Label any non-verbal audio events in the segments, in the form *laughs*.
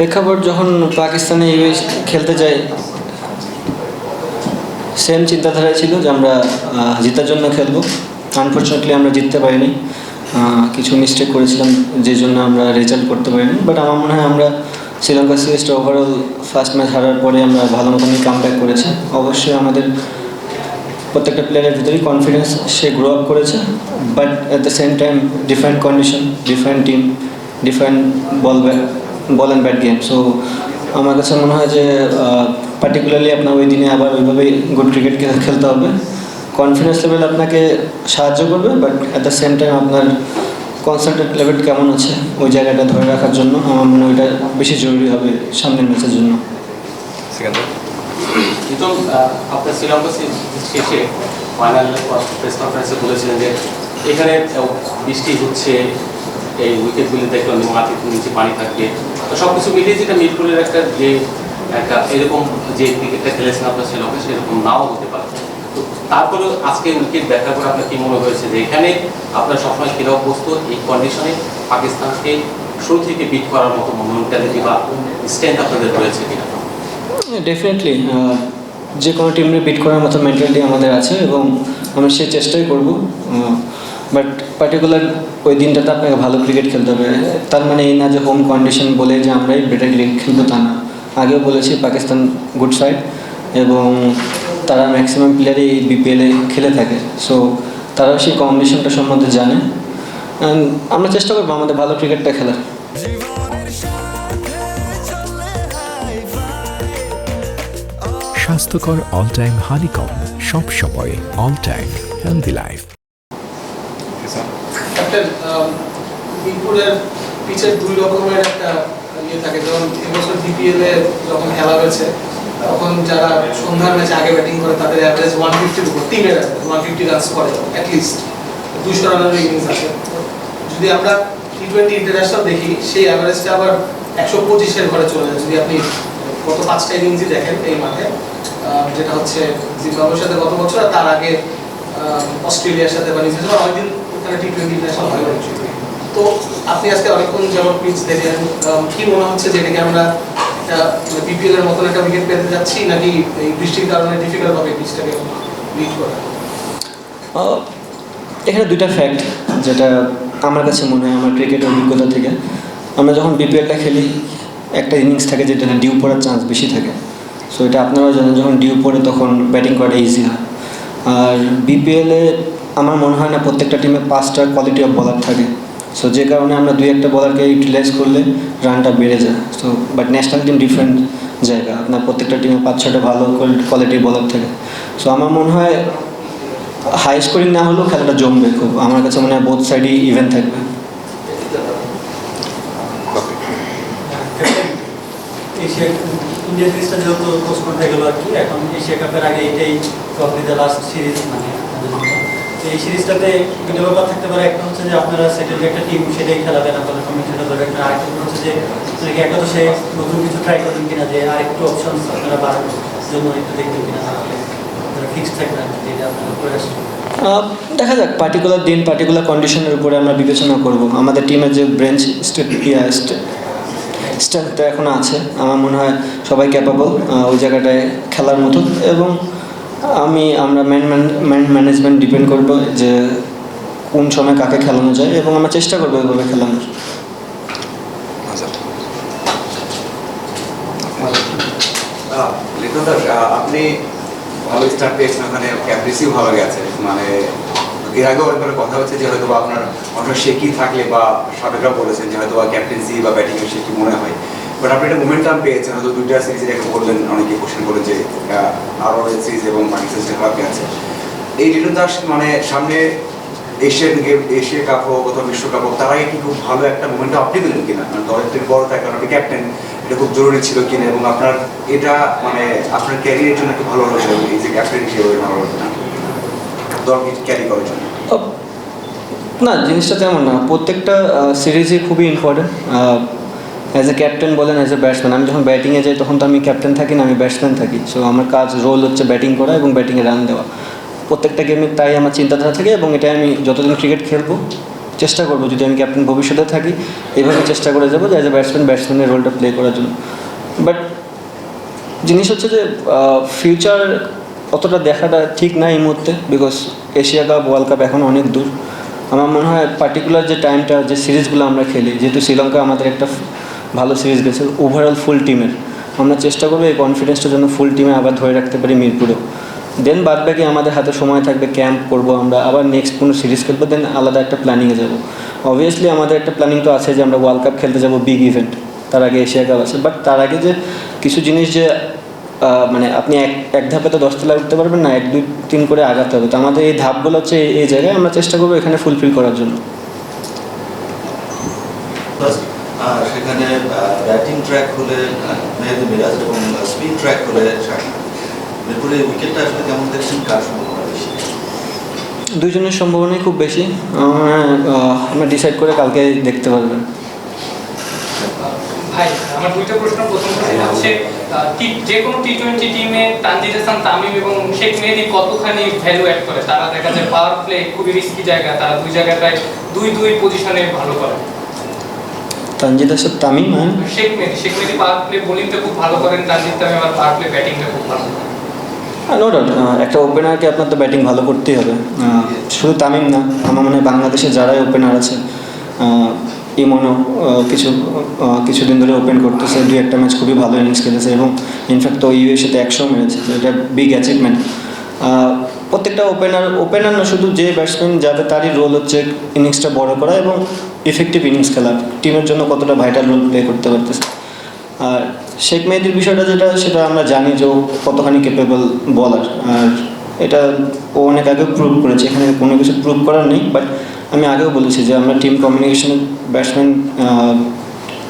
প্রেক্ষাপট যখন পাকিস্তানে ইউএস খেলতে যাই সেম চিন্তাধারায় ছিল যে আমরা জেতার জন্য খেলব। আনফর্চুনেটলি আমরা জিততে পারিনি। কিছু মিস্টেক করেছিলাম যে জন্য আমরা রেজাল্ট করতে পারিনি। বাট আমার মনে হয় আমরা শ্রীলঙ্কা সিরিজটা ওভারঅল ফার্স্ট ম্যাচ হারার পরে আমরা ভালো মতনই কাম ব্যাক করেছি। অবশ্যই আমাদের প্রত্যেকটা প্লেয়ারের ভিতরেই কনফিডেন্স সে গ্রো আপ করেছে। But at the same time different condition different team different ball ball and game so আমার কাছে মনে হয় যে পার্টিকুলারলি আপনার ওই দিনে আবার ওইভাবেই গুড ক্রিকেট খেলতে হবে। কনফিডেন্স লেভেল আপনাকে সাহায্য করবে but at the same time আপনার কনসেন্ট্রেট লেভেল কেমন আছে, ওই জায়গাটা ধরে রাখার জন্য আমার মনে হয় ওইটা বেশি জরুরি হবে সামনের ম্যাচের জন্য। প্রথম আপনার শ্রীলঙ্কা শেষে ফাইনাল প্রেস কনফারেন্সে বলেছিলেন যে, এখানে বৃষ্টি হচ্ছে, এই উইকেটগুলি দেখলাম মাটির নিচে পানি থাকবে। তো সব কিছু মিলিয়ে যেটা মিরপুরের একটা যে, একটা এরকম যে ক্রিকেটটা খেলেছেন আপনার শ্রীলঙ্কা সেরকম নাও হতে পারে। তো তারপরে আজকে উইকেট দেখার পর আপনার কি মনে হয়েছে যে এখানে আপনার সবসময় খেলা অভ্যস্ত, এই কন্ডিশনে পাকিস্তানকে শুরু থেকে বিট করার মতো মেন্টালিটি বা স্ট্রেংথ আপনাদের রয়েছে কিনা? ডেফিনেটলি যে কোনো টিমে বিট করার মতো মেন্টালিটি আমাদের আছে এবং আমি সেই চেষ্টাই করব। বাট পার্টিকুলার ওই দিনটাতে আপনাকে ভালো ক্রিকেট খেলতে হবে। তার মানে এই না যে হোম কন্ডিশন বলে যে আমরাই বেটার ক্রিকেট খেলব তা না। আগেও বলেছি পাকিস্তান গুড সাইড এবং তারা ম্যাক্সিমাম প্লেয়ারই এই বিপিএলে খেলে থাকে। সো তারাও সেই কন্ডিশনটা সম্বন্ধে জানে। আমরা চেষ্টা করব আমাদের ভালো ক্রিকেটটা খেলার। স্বাস্থ্যকর অল টাইম হানিকম সব সময় all time healthy life captain মিরপুরের পিচের দুই রকমের একটা ইয়ে থাকে যেমন এবছর বিপিএল এ যখন খেলা হয়েছে, তখন যারা সন্ধ্যার ম্যাচে আগে ব্যাটিং করে, তাদের অ্যাভারেজ ওয়ান ফিফটির উপর টিমের ওয়ান ফিফটি রানস করে অ্যাটলিস্ট দুশো রানের ইনিংস আছে। যদি আমরা টি টোয়েন্টি ইন্টারন্যাশনাল দেখি, সেই অ্যাভারেজটা আবার একশো পঁচিশের ঘরে চলে যায়। যদি আপনি গত পাঁচটা ইনিংসই দেখেন এই মাঠে যেটা হচ্ছে জিম্বাবুয়ের সাথে গত বছর আর তার আগে অস্ট্রেলিয়ার সাথে বা নিউজিল্যান্ড অনেকদিন ওখানে টি টোয়েন্টি ইন্টারন্যাশনাল। তো আপনি আজকে অনেকক্ষণ যেমন পিচ দেখলেন আহ, কি মনে হচ্ছে যে এটাকে আমরা বিপিএল এর মতন একটা উইকেট পেতে যাচ্ছি নাকি এই বৃষ্টির কারণে ডিফিকাল্ট হবে পিচটাকে লিড করা? এখানে দুইটা ফ্যাক্ট যেটা আমার কাছে মনে হয় আমার ক্রিকেট অভিজ্ঞতা থেকে। আমরা যখন বিপিএলটা খেলি একটা ইনিংস থাকে যেটা ডিউ পড়ার চান্স বেশি থাকে। সো এটা আপনারাও জানেন যখন ডিউ পড়ে তখন ব্যাটিং করাটা ইজি হয়। আর বিপিএলে আমার মনে হয় না প্রত্যেকটা টিমে পাঁচটা কোয়ালিটি অফ বলার থাকে। সো যে কারণে আমরা দুই একটা বলারকে ইউটিলাইজ করলে রানটা বেড়ে যায়। So but national team different জায়গা। আপনার প্রত্যেকটা টিমে পাঁচ ছটা ভালো কোয়ালিটির বলার থাকে। সো আমার মনে হয় হাই স্কোরিং না হলেও খেলাটা জমবে খুব। আমার কাছে মনে হয় বোথ সাইডই ইভেন্ট থাকবে। ইন্ডিয়া সিরিজটা যেহেতু পোস্টপোন হয়ে গেল আর কি, এখন এশিয়া কাপের আগে এটাই লাস্ট সিরিজ মানে এই সিরিজটাতে দুটো ব্যাপার থাকতে পারে একটা হচ্ছে যে আপনারা সেটেল একটা টিম সেটাই খেলাবেন আপনারা কমিটি সেটা ধরে একটা আরেকটা হচ্ছে যে আপনারা কি একটা সে নতুন কিছু ট্রাই করবেন কিনা যে আরেকটু অপশন আপনারা বাড়ানোর জন্য একটু দেখবেন কিনা তাহলে আপনারা ফিক্সড থাকবেন যেটা আপনারা করে আসছেন আহ, দেখা যাক পার্টিকুলার দিন পার্টিকুলার কন্ডিশনের উপরে আমরা বিবেচনা করব। আমাদের টিমের যে ব্রেঞ্চ স্ট্রেংথটা এখন আছে। আমার মনে হয় সবাই ক্যাপাবল ওই জায়গাটায় খেলার মতো। এবং আমি, আমরা ম্যান ম্যান ম্যানেজমেন্ট ডিপেন্ড করব যে কোন সময় কাকে খেলানো যায় এবং আমরা চেষ্টা করব এভাবে খেলানোর। আপনি ভালো স্টার্ট পেয়েছেন, ওখানে ক্যাপ্রিসিও ভালো গেছে। মানে এর আগেও একবার কথা হচ্ছে যে হয়তো আপনার অনেক শেকি থাকলে বা সাবেকরা বলেছেন যে হয়তো বা ক্যাপ্টেন্সি বা ব্যাটিং এর শেকি মনে হয়? বাট আপনি একটা মোমেন্টাম পেয়েছেন, হয়তো দুইটা সিরিজের একটা বললেন অনেকে কোশ্চেন করে যে আরও সিরিজ এবং পাকিস্তান সিরিজটা খারাপ গেছে এই লিটন দাস মানে সামনে এশিয়ান গেম এশিয়া কাপ হোক অথবা বিশ্বকাপ হোক, তার আগে কি খুব ভালো একটা মোমেন্ট আপনি পেলেন কিনা? মানে দলের থেকে বড় থাকে কারণ ক্যাপ্টেন এটা খুব জরুরি ছিল কিনা এবং আপনার এটা মানে আপনার ক্যারিয়ারের জন্য একটু ভালো হলো এই যে ক্যাপ্টেন হিসেবে ভালো হলো না দলকে ক্যারি করার জন্য? না, জিনিসটা তেমন না। প্রত্যেকটা সিরিজই খুবই ইম্পর্টেন্ট অ্যাজ এ ক্যাপ্টেন বলেন অ্যাজ এ ব্যাটসম্যান আমি যখন ব্যাটিংয়ে যাই, তখন তো আমি ক্যাপ্টেন থাকি না, আমি ব্যাটসম্যান থাকি। সো আমার কাজ রোল হচ্ছে ব্যাটিং করা এবং ব্যাটিংয়ে রান দেওয়া। প্রত্যেকটা গেমে তাই আমার চিন্তাধারা থাকে এবং এটা আমি যতদিন ক্রিকেট খেলব, চেষ্টা করব যদি আমি ক্যাপ্টেন ভবিষ্যতে থাকি এইভাবে চেষ্টা করে যাব যে অ্যাজ এ ব্যাটসম্যান ব্যাটসম্যানের রোলটা প্লে করার জন্য। বাট জিনিস হচ্ছে যে ফিউচার অতটা দেখাটা ঠিক না এই মুহূর্তে because Asia cup world cup এখন অনেক দূর। আমার মনে হয় পার্টিকুলার যে টাইমটা যে সিরিজগুলো আমরা খেলি, যেহেতু শ্রীলঙ্কা আমাদের একটা ভালো সিরিজ গেছে। ওভারঅল ফুল টিমের আমরা চেষ্টা করব এই কনফিডেন্সটা যেন ফুল টিমে আবার ধরে রাখতে পারি মিরপুরেও দেন বাদ বাকি আমাদের হাতে সময় থাকবে ক্যাম্প করব আমরা। আবার নেক্সট কোনো সিরিজ খেলব দেন আলাদা একটা প্ল্যানিংয়ে যাব। অবভিয়াসলি আমাদের একটা প্ল্যানিং তো আছে যে আমরা ওয়ার্ল্ড কাপ খেলতে যাব বিগ ইভেন্ট তার আগে এশিয়া কাপ আছে। বাট তার আগে যে কিছু জিনিস যে মানে আপনি এক এক ধাপে তো দশ তলায় উঠতে পারবেন না, এক, দুই, তিন করে আগাতে হবে। তো আমাদের এই ধাপগুলো হচ্ছে এই- জায়গায় আমরা চেষ্টা করব এখানে ফুলফিল করার জন্য। সেখানে ব্যাটিং ট্র্যাক হলে মেহেদি মিরাজ এবং স্পিন ট্র্যাক হলে শাকিব মিরপুরে উইকেটটা আসলে কেমন দেখছেন? কার সম্ভাবনা বেশি? দুইজনের সম্ভাবনাই খুব বেশি। আমরা ডিসাইড করে কালকে দেখতে পারবেন ভাই আমার দুইটা প্রশ্ন। প্রথম প্রশ্ন হচ্ছে টি- যে কোনো টি টোয়েন্টি টিমে তানজিদ হাসান তামিম এবং শেখ মেহেদি কতখানি ভ্যালু অ্যাড করে? তারা দেখা যায় পাওয়ার প্লে খুবই রিস্কি জায়গা তারা দুই জায়গায় প্রায় দুই দুই পজিশনে ভালো করে। তানজিদ হাসান তামিম হ্যাঁ। শেখ মেহেদি শেখ মেহেদি পাওয়ার প্লে বোলিংটা খুব ভালো করেন তানজিদ তামিম আবার পাওয়ার প্লে ব্যাটিংটা খুব ভালো নো ডাউট একটা ওপেনারকে আপনার তো ব্যাটিং ভালো করতেই হবে। শুধু তামিম না আমার মনে হয় বাংলাদেশে যারাই ওপেনার আছে ইমনও কিছু কিছুদিন ধরে ওপেন করতেছে দুই একটা ম্যাচ খুবই ভালো ইনিংস খেলেছে এবং ইনফ্যাক্ট তো ইউএসএতে একশো মেরেছে তো এটা বিগ অ্যাচিভমেন্ট প্রত্যেকটা ওপেনার ওপেনার না, শুধু যে ব্যাটসম্যান যাবে তারই রোল হচ্ছে ইনিংসটা বড় করা এবং ইফেক্টিভ ইনিংস খেলা। টিমের জন্য কতটা ভাইটাল রোল প্লে করতে পারতেছে। আর শেখ মেহেদির বিষয়টা যেটা, সেটা আমরা জানি যে ও কতখানি কেপেবল বলার আর এটা ও অনেক আগে প্রুভ করেছে। এখানে কোনো কিছু প্রুভ করার নেই বাট আমি আগেও বলেছি যে আমরা টিম কমিউনিকেশনের ব্যাটসম্যান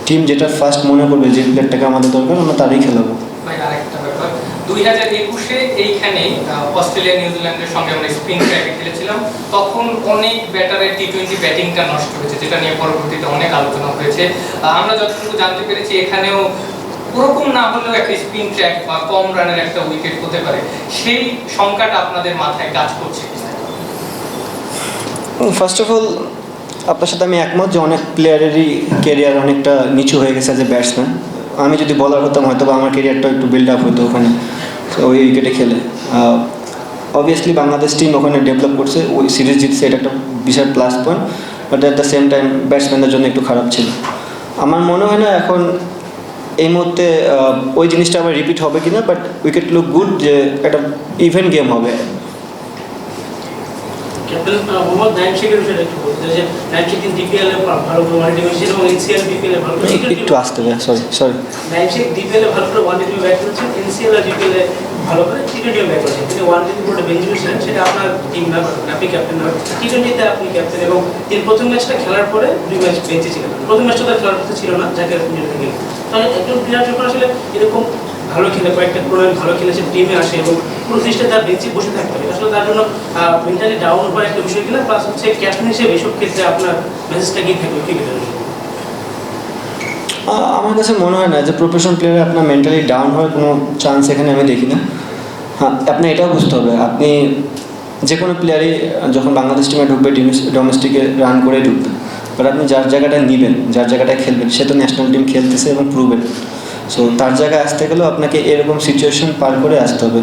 টিম যেটা ফার্স্ট মনে করবে যে প্লেয়ারটাকে আমাদের দরকার, আমরা তারই খেলাবো। দুই হাজার একুশে এইখানে অস্ট্রেলিয়া নিউজিল্যান্ডের সঙ্গে আমরা স্পিন ট্র্যাকে খেলেছিলাম। তখন অনেক ব্যাটারের টি টোয়েন্টি ব্যাটিংটা নষ্ট হয়েছে, যেটা নিয়ে পরবর্তীতে অনেক আলোচনা হয়েছে। আমরা যতটুকু জানতে পেরেছি, এখানেও ওরকম না হলেও একটা স্পিন ট্র্যাক বা কম রানের একটা উইকেট হতে পারে। সেই সংখ্যাটা আপনাদের মাথায় কাজ করছে ফার্স্ট অফ অল আপনার সাথে আমি একমত যে অনেক প্লেয়ারেরই কেরিয়ার অনেকটা নিচু হয়ে গেছে অ্যাজ এ ব্যাটসম্যান আমি যদি বলার হতাম হয়তো বা আমার কেরিয়ারটা একটু বিল্ড আপ হতো ওখানে। ওই উইকেটে খেলে। অবভিয়াসলি বাংলাদেশ টিম ওখানে ডেভেলপ করছে। ওই সিরিজ জিতছে, এটা একটা বিশাল plus point but at the same time ব্যাটসম্যানদের জন্য একটু খারাপ ছিল। আমার মনে হয় না এখন এই মুহূর্তে ওই জিনিসটা আবার রিপিট হবে কিনা বাট উইকেট লুক গুড যে একটা ইভেন্ট গেম হবে। মোহাম্মদ নাইম শেখের বিষয়টা একটু বলতে যে নাইম শেখ কিন্তু ডিপিএল এ ভালো করে ওয়ান ডিভিশন এবং এনসিএল বিপিএল এ ভালো করে একটু আসতে হবে sorry sorry Naim Sheikh DPL এ ভালো করে ওয়ান ডিভিশন ব্যাট করেছেন এনসিএল আর ডিপিএল এ ভালো করে টি টোয়েন্টি ব্যাট করেছেন তিনি ওয়ান ছিলেন সেটা আপনার টিম মেম্বার আপনি ক্যাপ্টেন টি টোয়েন্টিতে আপনি ক্যাপ্টেন এবং তিনি প্রথম ম্যাচটা খেলার পরে দুই ম্যাচ বেঞ্চে ছিলেন। প্রথম ম্যাচটা তার খেলার কথা ছিল না যাকে ইঞ্জুরি থেকে গেলেন তাহলে একজন প্লেয়ার যখন আসলে এরকম ভালো খেলে, কয়েকটা টুর্নামেন্ট ভালো খেলেছে টিমে আসে এবং পুরো সিরিজটা তার বেঞ্চে বসে থাকতে হবে। আসলে তার জন্য মেন্টালি ডাউন হওয়ার একটা বিষয় কিনা প্লাস হচ্ছে ক্যাপ্টেন হিসেবে এসব ক্ষেত্রে আপনার মেসেজটা কি থাকবে ক্রিকেটের আমার কাছে মনে হয় না যে প্রফেশনাল প্লেয়ারে আপনার মেন্টালি ডাউন হওয়ার কোনো চান্স এখানে আমি দেখি না। হ্যাঁ আপনি এটাও বুঝতে হবে। আপনি যে কোনো প্লেয়ারই যখন বাংলাদেশ টিমে ঢুকবে ডোমেস্টিকে রান করে ঢুকবে বাট আপনি যার জায়গাটা নেবেন, যার জায়গাটায় খেলবেন, সে তো ন্যাশনাল টিম খেলতেছে এবং প্রুভেন সো তার জায়গায় আসতে গেলেও আপনাকে এরকম সিচুয়েশন পার করে আসতে হবে।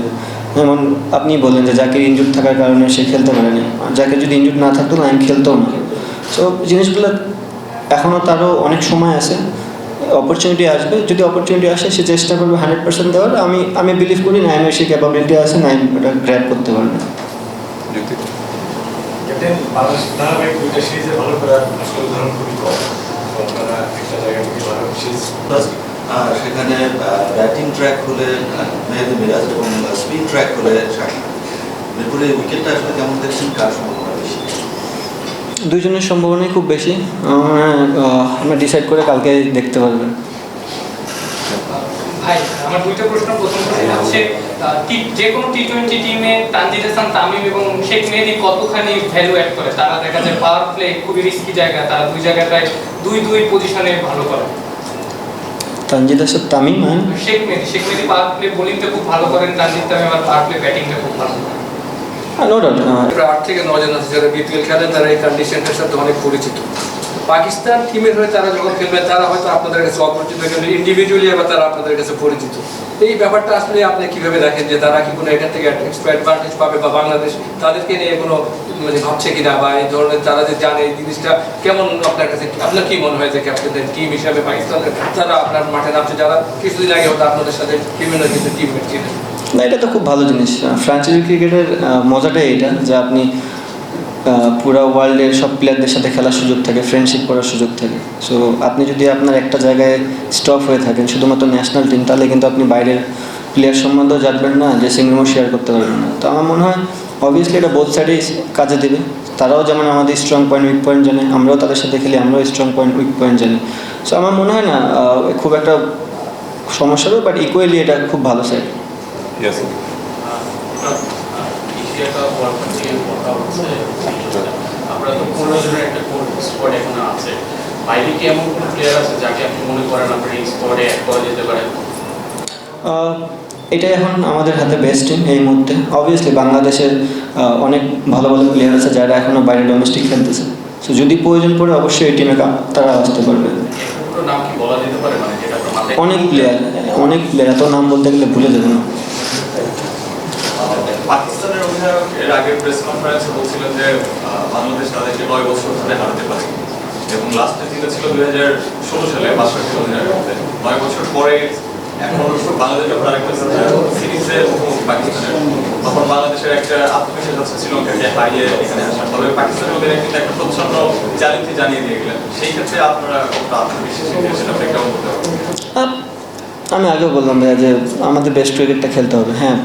যেমন আপনি বললেন যে যাকে ইনজুর থাকার কারণে সে খেলতে পারেনি। আর যাকে যদি ইনজুর না থাকতো না আমি খেলতেও না। সো জিনিসগুলো এখনও তারও অনেক সময় আছে। অপরচুনিটি আসবে। যদি অপরচুনিটি আসে সে চেষ্টা করবে হান্ড্রেড পার্সেন্ট দেওয়ার। আমি আমি বিলিভ করি নাইমের সেই ক্যাপাবিলিটি আছে নাইম ওটা গ্র্যাপ করতে পারবে। ক্যাপ্টেন ধারাবাহিক দুইটা সিরিজে ভালো করার আসলে উদাহরণ খুবই কম। আপনারা একটা জায়গা থেকে ভালো সিরিজ প্লাস সেখানে ব্যাটিং ট্র্যাক হলে মেহেদি মিরাজ এবং স্পিন ট্র্যাক হলে শাকিব মিরপুরে উইকেটটা আসলে কেমন দেখছেন? কার সম্ভাবনা বেশি? দুইজনের সম্ভাবনাই খুব বেশি। আমরা ডিসাইড করে কালকে দেখতে পারবেন ভাই আমার দুইটা প্রশ্ন। প্রথম প্রশ্ন হচ্ছে টি- যে কোনো টি টোয়েন্টি টিমে তানজিদ হাসান তামিম এবং শেখ মেহেদি কতখানি ভ্যালু অ্যাড করে? তারা দেখা যায় পাওয়ার প্লে খুবই রিস্কি জায়গা তারা দুই জায়গায় প্রায় দুই দুই পজিশনে ভালো করে। তানজিদ হাসান তামিম হ্যাঁ। শেখ মেহেদি শেখ মেহেদি পাওয়ার প্লে বোলিংটা খুব ভালো করেন তানজিদ তামিম আর পাওয়ার প্লে ব্যাটিংটা খুব ভালো। করেন নো। ডাউট আট থেকে নজন আছে যারা বিপিএল খেলেন তারা এই কন্ডিশনটার সাথে অনেক পরিচিত। পাকিস্তান টিমের হয়ে তারা যখন খেলবে, তারা হয়তো আপনাদের কাছে অপরিচিত কিন্তু ইন্ডিভিজুয়ালি আবার তারা আপনাদের কাছে পরিচিত। এই ব্যাপারটা আসলে আপনি কীভাবে দেখেন যে তারা কি কোনো এখান থেকে এক্সট্রা অ্যাডভান্টেজ পাবে বা বাংলাদেশ তাদেরকে নিয়ে কোনো মানে ভাবছে কিনা বা এই ধরনের তারা যে জানে এই জিনিসটা কেমন আপনার কাছে, আপনার কি মনে হয় যে ক্যাপ্টেনদের টিম হিসাবে পাকিস্তানের তারা আপনার মাঠে নামছে? যারা কিছুদিন আগে হয়তো আপনাদের সাথে বিভিন্ন কিছু টিমমেট ছিলেন না, এটা তো খুব ভালো জিনিস। ফ্র্যাঞ্চাইজি ক্রিকেটের মজাটাই এটা যে আপনি পুরো ওয়ার্ল্ডের সব প্লেয়ারদের সাথে খেলার সুযোগ থাকে ফ্রেন্ডশিপ করার সুযোগ থাকে। সো আপনি যদি আপনার একটা জায়গায় স্টপ হয়ে থাকেন শুধুমাত্র ন্যাশনাল টিম তাহলে কিন্তু আপনি বাইরের প্লেয়ার সম্বন্ধেও জানবেন না ড্রেসিং রুমও শেয়ার করতে পারবেন না। তো আমার মনে হয় অবভিয়াসলি এটা বোথ সাইডেই কাজে দেবে। তারাও যেমন আমাদের স্ট্রং পয়েন্ট উইক পয়েন্ট জানে আমরাও তাদের সাথে খেলি আমরাও স্ট্রং পয়েন্ট উইক পয়েন্ট জানি। সো আমার মনে হয় না খুব একটা সমস্যা হবে বাট ইকুয়ালি এটা খুব ভালো সাইড এশিয়াটা ওয়ার্ল্ড কাপ থেকে কথা হচ্ছে আমরা তো পনেরো জনের একটা স্কোয়াড এখনও আছে। বাইরে কি এমন কোনো প্লেয়ার আছে যাকে আপনি মনে করেন আপনার এই স্কোয়াডে অ্যাড করা যেতে পারে? এটাই এখন আমাদের হাতে বেস্ট টিম এই মুহূর্তে। অবভিয়াসলি বাংলাদেশের অনেক ভালো ভালো প্লেয়ার আছে যারা এখনও বাইরে ডোমেস্টিক খেলতেছে। সো যদি প্রয়োজন পড়ে অবশ্যই এই টিমে তারা আসতে পারবে। মানে অনেক প্লেয়ার অনেক প্লেয়ার এত নাম বলতে গেলে ভুলে যাবে না। পাকিস্তানের অধিনায়ক এর আগের প্রেস কনফারেন্সে বলছিলেন যে বাংলাদেশ তাদেরকে নয় বছর ধরে হারাতে পারে। এবং লাস্টে জিতেছিল দুই হাজার ষোলো সালে বাষট্টি অধিনায়ক নয় বছর পরে এখন বাংলাদেশ যখন আরেকটা সিরিজে পাকিস্তানের, তখন বাংলাদেশের একটা আত্মবিশ্বাস আছে শ্রীলঙ্কাকে হারিয়ে এখানে আসা। তবে পাকিস্তানের অধিনায়ক কিন্তু একটা প্রচ্ছন্ন চ্যালেঞ্জ জানিয়ে দিয়ে গেলেন। সেই ক্ষেত্রে আপনারা কতটা আত্মবিশ্বাসী সেটা ব্রেকডাউন করতে আমি আগেও বললাম ভাইয়া যে আমাদের বেস্ট ক্রিকেটটা খেলতে হবে। হ্যাঁ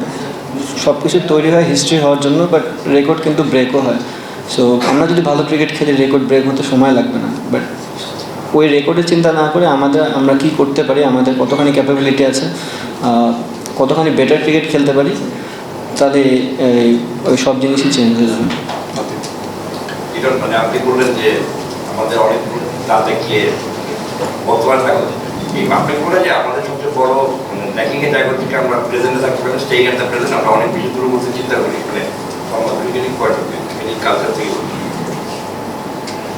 সব কিছু তৈরি হয় হিস্ট্রি হওয়ার জন্য বাট রেকর্ড কিন্তু ব্রেকও হয়। সো আমরা যদি ভালো ক্রিকেট খেলি রেকর্ড ব্রেক হতে সময় লাগবে না। বাট ওই রেকর্ডের চিন্তা না করে আমাদের আমরা কি করতে পারি আমাদের কতখানি ক্যাপাবিলিটি আছে কতখানি বেটার ক্রিকেট খেলতে পারি এই, ওই সব জিনিসই চেঞ্জ হয়ে যাবে। মানে আপনি বললেন যে আমাদের অনেক তাতে গিয়ে আপনি বলে যে আমাদের সবচেয়ে বড় মানে জায়গা থেকে আমরা আমরা অনেক বেশি দূর বলতে চিন্তা করি মানে ক্রিকেটিং কালচার থেকে।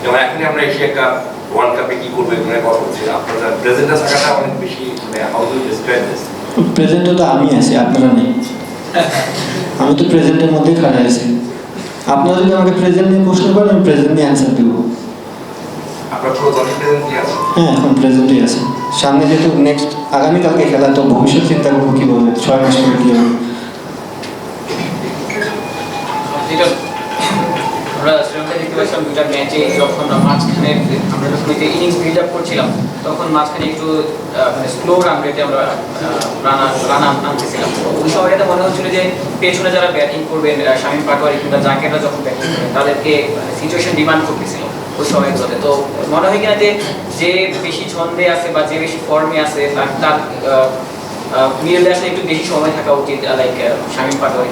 যেমন এখনই আমরা এশিয়া কাপ ওয়ার্ল্ড কাপে কি করব এগুলো কথা হচ্ছে আপনারা প্রেজেন্টে থাকাটা অনেক বেশি মানে হাউ ডু ডিসক্রাইব দিস প্রেজেন্টে তো আমি আছি আপনারা নেই। আমি তো প্রেজেন্টের মধ্যেই খাড়া আছি। আপনারা যদি আমাকে প্রেজেন্ট নিয়ে প্রশ্ন করেন আমি প্রেজেন্ট নিয়ে অ্যান্সার দেবো। কি হ্যাঁ এখন প্রেজেন্টই আছে। সামনে যেহেতু নেক্সট আগামীকালকে খেলা তো ভবিষ্যৎ চিন্তা করব কীভাবে ছয় মাস পরে কী হবে যেটা আমরা শ্রীলঙ্কা দুটা ম্যাচে যখন মাঝখানে আমরা যখন এই ইনিংস বিল্ড আপ করছিলাম, তখন মাঝখানে একটু মানে স্লো রান রেটে আমরা রানা আনতেছিলাম। ওই সময়টাতে মনে হচ্ছিল যে, পেছনে যারা ব্যাটিং করবেন শামীম পাটোয়ারি কিংবা জাকেররা যখন ব্যাটিং করবেন তাদেরকে সিচুয়েশন ডিমান্ড করতেছিল ওই সময়গুলোতে তো মনে হয় কিনা যে যে বেশি ছন্দে আছে বা যে বেশি ফর্মে আছে, তার মিডলে আসলে একটু বেশি সময় থাকা উচিত লাইক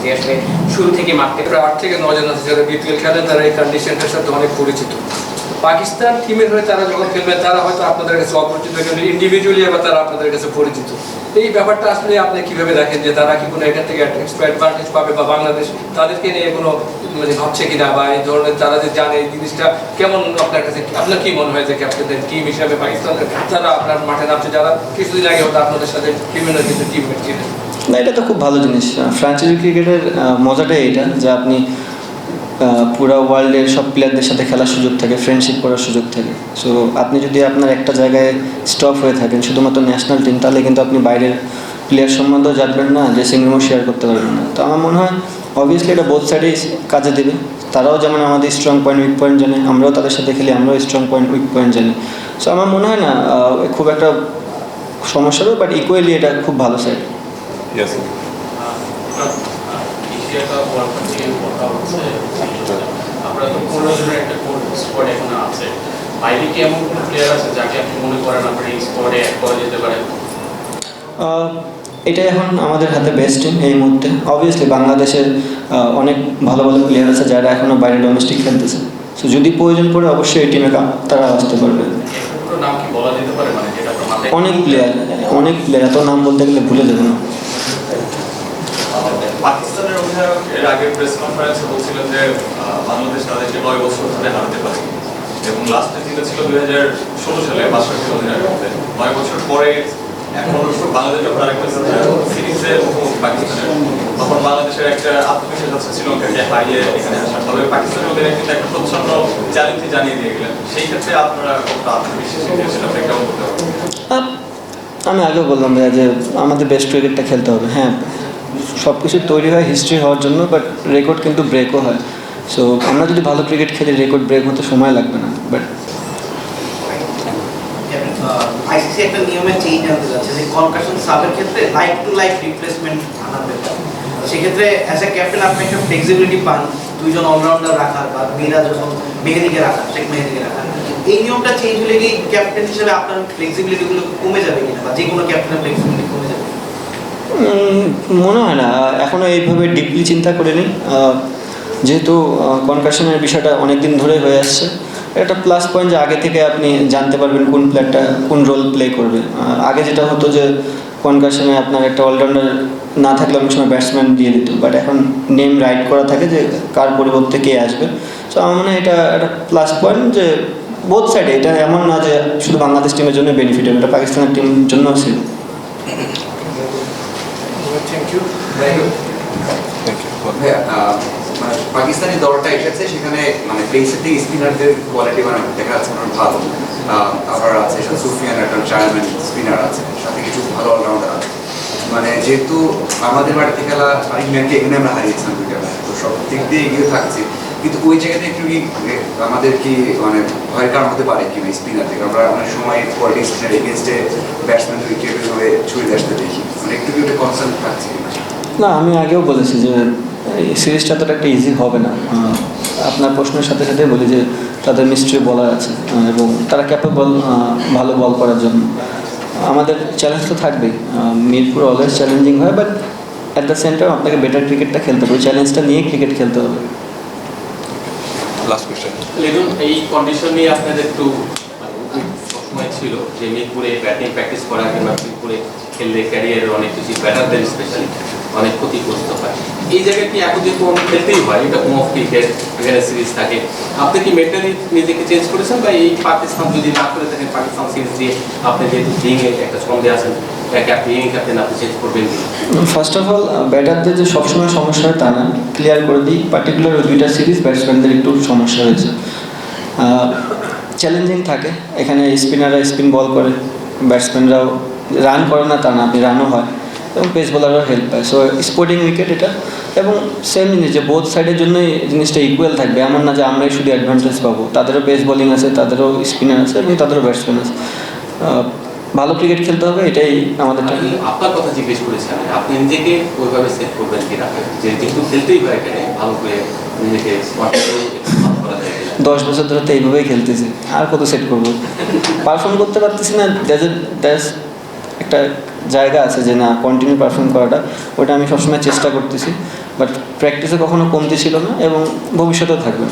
যে আসলে শুরু থেকে প্রায় আট থেকে নজন আছে যারা বিপিএল খেলেন তারা এই কন্ডিশনটার সাথে অনেক পরিচিত। পাকিস্তান টিমের হয়ে তারা যখন খেলবেন তারা হয়তো আপনাদের কাছে অপরিচিত কিন্তু ইন্ডিভিজুয়ালি আবার তারা আপনাদের কাছে পরিচিত। এই ব্যাপারটা আসলে আপনি কীভাবে দেখেন যে তারা কি কোনো এখান থেকে অ্যাডভান্টেজ পাবে বা বাংলাদেশ তাদেরকে নিয়ে কোনো মানে ভাবছে কিনা বা এই ধরনের তারা যে জানে এই জিনিসটা, কেমন আপনার কাছে আপনার কি মনে হয় যে ক্যাপ্টেনদের টিম হিসাবে পাকিস্তানের তারা আপনার মাঠে নামছে, যারা কিছুদিন আগে হয়তো আপনাদের সাথে বিভিন্ন কিছু ছিলেন? না, এটা তো খুব ভালো জিনিস। ফ্র্যাঞ্চাইজি ক্রিকেটের মজাটাই এটা যে আপনি পুরো ওয়ার্ল্ডের সব প্লেয়ারদের সাথে খেলার সুযোগ থাকে ফ্রেন্ডশিপ করার সুযোগ থাকে। সো আপনি যদি আপনার একটা জায়গায় স্টপ হয়ে থাকেন, শুধুমাত্র ন্যাশনাল টিম তাহলে কিন্তু আপনি বাইরের প্লেয়ার সম্বন্ধেও জানবেন না ড্রেসিং রুমও শেয়ার করতে পারবেন না। তো আমার মনে হয় অবভিয়াসলি এটা বোথ সাইডেই কাজে দেবে। তারাও যেমন আমাদের স্ট্রং পয়েন্ট উইক পয়েন্ট জানে আমরাও তাদের সাথে খেলি আমরাও স্ট্রং পয়েন্ট উইক পয়েন্ট জানি। সো আমার মনে হয় না খুব একটা সমস্যা হবে বাট ইকুয়ালি এটা খুব ভালো সাইড আমরা তো পনেরো জনের একটা স্কোয়াড এখনও আছে। বাইরে কি এমন কোনো প্লেয়ার আছে যাকে আপনি মনে করেন আপনার এই স্কোয়াডে অ্যাড করা যেতে পারে? এটাই এখন আমাদের হাতে বেস্ট টিম এই মুহূর্তে। অবভিয়াসলি বাংলাদেশের অনেক ভালো ভালো প্লেয়ার আছে যারা এখনও বাইরে ডোমেস্টিক খেলতেছে। সো যদি প্রয়োজন পড়ে অবশ্যই এই টিমে তারা আসতে পারবে। মানে অনেক প্লেয়ার অনেক প্লেয়ার এত নাম বলতে গেলে ভুলে যাবে না। পাকিস্তানের অধিনায়ক এর আগে প্রেস কনফারেন্সে বলছিলেন যে বাংলাদেশ তাদেরকে নয় বছর ধরে হারাতে পারে। এবং লাস্টে জিতেছিল দুই হাজার ষোলো সালে বাষট্টি অধিনায়ক নয় বছর পরে এখন আরেকটা পাকিস্তানের, তখন বাংলাদেশের একটা আত্মবিশ্বাস আছে শ্রীলঙ্কাকে হারিয়ে এখানে আসা। তবে পাকিস্তানের অধিনায়ক কিন্তু একটা প্রচ্ছন্ন জানিয়ে দিয়ে গেলেন। সেই ক্ষেত্রে আপনারা কতটা আত্মবিশ্বাসী সেটা ব্রেকডাউন করতে আমি আগেও বললাম ভাইয়া যে, আমাদের বেস্ট ক্রিকেটটা খেলতে হবে। হ্যাঁ সব কিছু তৈরি হয় হিস্ট্রি হওয়ার জন্য বাট রেকর্ড কিন্তু ব্রেকও হয়। সো আমরা যদি ভালো ক্রিকেট খেলি রেকর্ড ব্রেক হতে সময় লাগবে না। বাট আইসিসি একটা নিয়মে চেঞ্জ আনতে যাচ্ছে। যে কনকাশন সাবের ক্ষেত্রে লাইফ টু লাইফ রিপ্লেসমেন্ট আনাতে সেক্ষেত্রে অ্যাজ এ ক্যাপ্টেন আপনি একটা ফ্লেক্সিবিলিটি পান, দুইজন অলরাউন্ডার রাখার বা মেয়েরা যখন মেহেদিকে রাখার, শেখ মেহেদিকে রাখার। এই নিয়মটা চেঞ্জ হলে কি ক্যাপ্টেন হিসেবে আপনার ফ্লেক্সিবিলিটিগুলো কমে যাবে কিনা বা যে কোনো ক্যাপ্টেনের ফ্লেক্সিবিলিটি কমে যাবে? মনে হয় না। এখনও এইভাবে ডিপলি চিন্তা করিনি। যেহেতু কনকাশনের বিষয়টা অনেক দিন ধরে হয়ে আসছে। একটা প্লাস পয়েন্ট যে আগে থেকে আপনি জানতে পারবেন কোন প্লেয়ারটা কোন রোল প্লে করবে। আর আগে যেটা হতো যে কনকাশনে আপনার একটা অলরাউন্ডার না থাকলে অনেক সময় ব্যাটসম্যান দিয়ে দিত। বাট এখন নেম রাইট করা থাকে যে কার পরিবর্তে কে আসবে। সো আমার মনে হয় এটা একটা প্লাস পয়েন্ট যে বোথ সাইডে এটা এমন না যে শুধু বাংলাদেশ টিমের জন্য বেনিফিট হবে এটা পাকিস্তানের টিমের জন্য ছিল থ্যাংক ইউ মানে পাকিস্তানি দলটা এসেছে, সেখানে মানে প্লেসের স্পিনারদের কোয়ালিটি মানে দেখা যাচ্ছে ওনার ভালো। আবার আছে সুফিয়ান, একটা জার্মান স্পিনার আছে, সাথে কিছু ভালো অলরাউন্ডার আছে। মানে যেহেতু আমাদের বাড়িতে খেলা ইংল্যান্ডকে এখানে আমরা হারিয়েছিলাম দুইটা ম্যাচ তো সব দিক দিয়ে এগিয়ে থাকছি। কিন্তু ওই জায়গাতে একটু কি আমাদের কি মানে ভয়ের কারণ হতে পারে কি স্পিনার থেকে আমরা অনেক সময় কোয়ালিটি স্পিনার এগেনস্টে ব্যাটসম্যান উইকেট হয়ে ছুড়ে আসতে দেখি। মানে একটু কি ওটা কনসার্ন থাকছে না, আমি আগেও বলেছি যে এই সিরিজটা তো একটা ইজি হবে না। আপনার প্রশ্নের সাথে সাথে বলি যে তাদের মিস্ট্রি বলার আছে এবং তারা ক্যাপেবল ভালো বল করার জন্য। আমাদের চ্যালেঞ্জ তো থাকবেই। মিরপুর অলওয়েজ চ্যালেঞ্জিং হয় but at the same time আপনাকে বেটার ক্রিকেটটা খেলতে হবে। ওই চ্যালেঞ্জটা নিয়ে ক্রিকেট খেলতে হবে। লাস্ট কোশ্চেন লিডুন এই কন্ডিশন নিয়ে আপনাদের একটু মানে, সবসময় ছিল যে মিরপুরে ব্যাটিং প্র্যাকটিস করা কিংবা মিরপুরে খেললে ক্যারিয়ারের অনেক কিছু ব্যাটারদের স্পেশালি অনেক ক্ষতিগ্রস্ত হয়। এই জায়গায় কি এখন যেহেতু আমি খেলতেই হয়? এটা হোম অফ ক্রিকেট এখানে সিরিজ থাকে। আপনি কি মেন্টালি নিজেকে চেঞ্জ করেছেন বা এই পাকিস্তান যদি না করে থাকেন, পাকিস্তান সিরিজ দিয়ে আপনি যেহেতু বিং একটা ছন্দে আছেন ফার্স্ট অফ অল ব্যাটারদের যে সবসময় সমস্যা হয় তা না। ক্লিয়ার করে দিই পার্টিকুলার দুইটা সিরিজ ব্যাটসম্যানদের একটু সমস্যা হয়েছে। চ্যালেঞ্জিং থাকে। এখানে স্পিনাররা স্পিন বল করে ব্যাটসম্যানরাও রান করে না তা না, আপনি রানও হয়। এবং পেস বোলারও হেল্প পায়। সো স্পোর্টিং উইকেট এটা। এবং সেম জিনিস যে বোথ সাইডের জন্যই জিনিসটা ইকুয়াল থাকবে। এমন না যে আমরাই শুধু অ্যাডভান্টেজ পাবো। তাদেরও পেস বোলিং আছে তাদেরও স্পিনার আছে এবং তাদেরও ব্যাটসম্যান আছে। ভালো ক্রিকেট খেলতে হবে এটাই আমাদের আমি আপনার কথা জিজ্ঞেস করেছি আমি আপনি নিজেকে ওইভাবে সেট করবেন কিনা? যে যেহেতু খেলতেই হয় এখানে ভালো করে নিজেকে। দশ বছর ধরে তো এইভাবেই খেলতেছি আর কত সেট করব? *laughs* পারফর্ম করতে পারতেছি না দ্যাস একটা জায়গা আছে যে না কন্টিনিউ পারফর্ম করাটা ওটা আমি সবসময় চেষ্টা করতেছি। বাট প্র্যাকটিসে কখনো কমতি ছিল না এবং ভবিষ্যতেও থাকবে। না